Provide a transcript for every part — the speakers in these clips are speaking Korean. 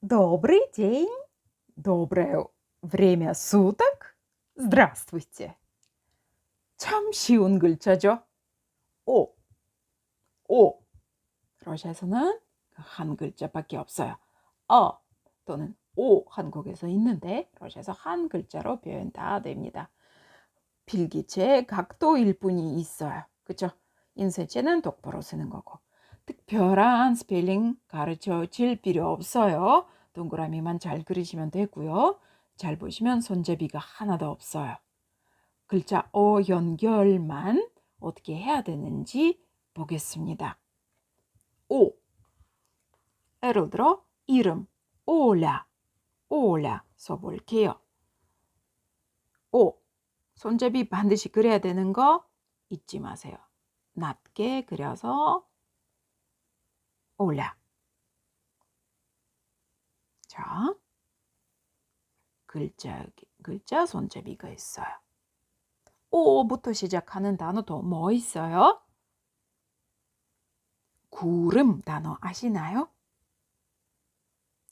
Добрый день. Доброе время суток. Здравствуйте. 참 쉬운 글자죠. 오. 오. 러시아에서는 그한 글자밖에 없어요. 어 또는 오 한국에서 있는데 러시아에서 한 글자로 표현 다 됩니다. 필기체 각도일 뿐이 있어요. 그죠? 인쇄체는 똑바로 쓰는 거고. 특별한 스펠링 가르쳐 질 필요 없어요. 동그라미만 잘 그리시면 되고요. 잘 보시면 손잡이가 하나도 없어요. 글자 어 연결만 어떻게 해야 되는지 보겠습니다. 오. 예를 들어 이름 올라 올라 써볼게요. 오. 손잡이 반드시 그려야 되는 거 잊지 마세요. 낮게 그려서 올라. 자, 글자 글자 손잡이가 있어요. 오부터 시작하는 단어도 뭐 있어요? 구름 단어 아시나요?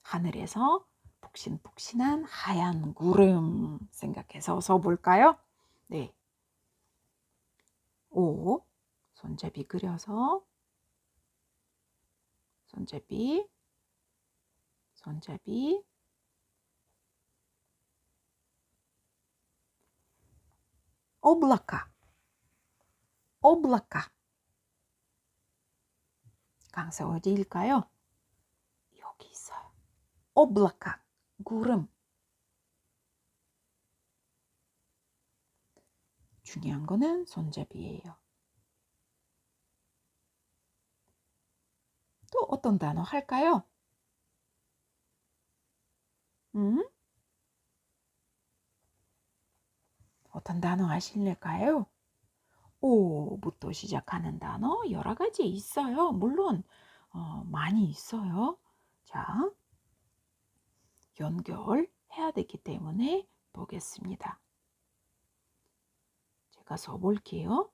하늘에서 푹신푹신한 하얀 구름 생각해서 써볼까요? 네. 오, 손잡이 그려서 손잡이 손잡이 облака облака 강세 어디일까요? 여기 있어요. облака 구름 중요한 거는 손잡이예요. 또 어떤 단어 할까요? 음? 어떤 단어 하실까요? 오부터 시작하는 단어 여러 가지 있어요. 물론 어, 많이 있어요. 자, 연결해야 되기 때문에 보겠습니다. 제가 써볼게요.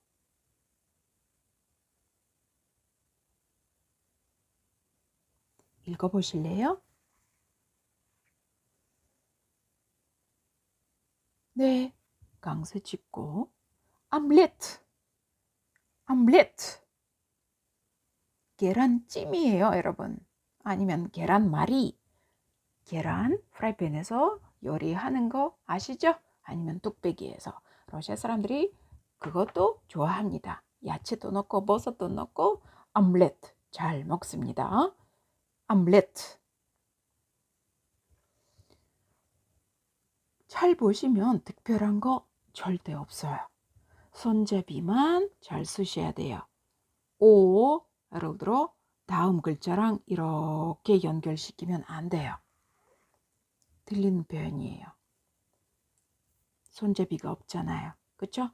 읽어보실래요? 네, 강세 짚고 암레트, 암레트. 계란찜이에요, 여러분. 아니면 계란말이. 계란 프라이팬에서 요리하는 거 아시죠? 아니면 뚝배기에서 러시아 사람들이 그것도 좋아합니다. 야채도 넣고 버섯도 넣고 암레트 잘 먹습니다. 암레트. 잘 보시면 특별한 거 절대 없어요. 손잡이만 잘 쓰셔야 돼요. 오, 예를 들어 다음 글자랑 이렇게 연결시키면 안 돼요. 들리는 표현이에요. 손잡이가 없잖아요. 그쵸?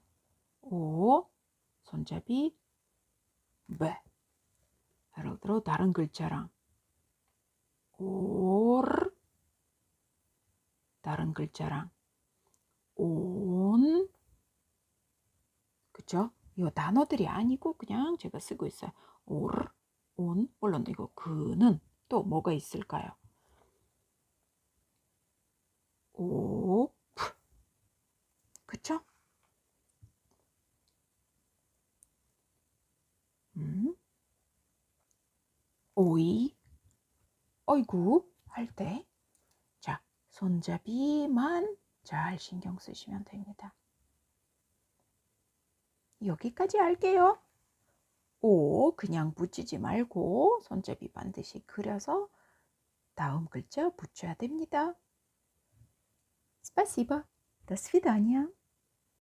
오, 손잡이, 배. 예를 들어 다른 글자랑 올, 다른 글자랑 온, 그쵸? 이 단어들이 아니고 그냥 제가 쓰고 있어요. 올, 온, 물론 이거 그는 또 뭐가 있을까요? 오, 프. 그쵸? 음. 오이, 어이구 할 때, 자, 손잡이만 잘 신경 쓰시면 됩니다. 여기까지 할게요. 오, 그냥 붙이지 말고 손잡이 반드시 그려서 다음 글자 붙여야 됩니다. Спасибо. До свидания.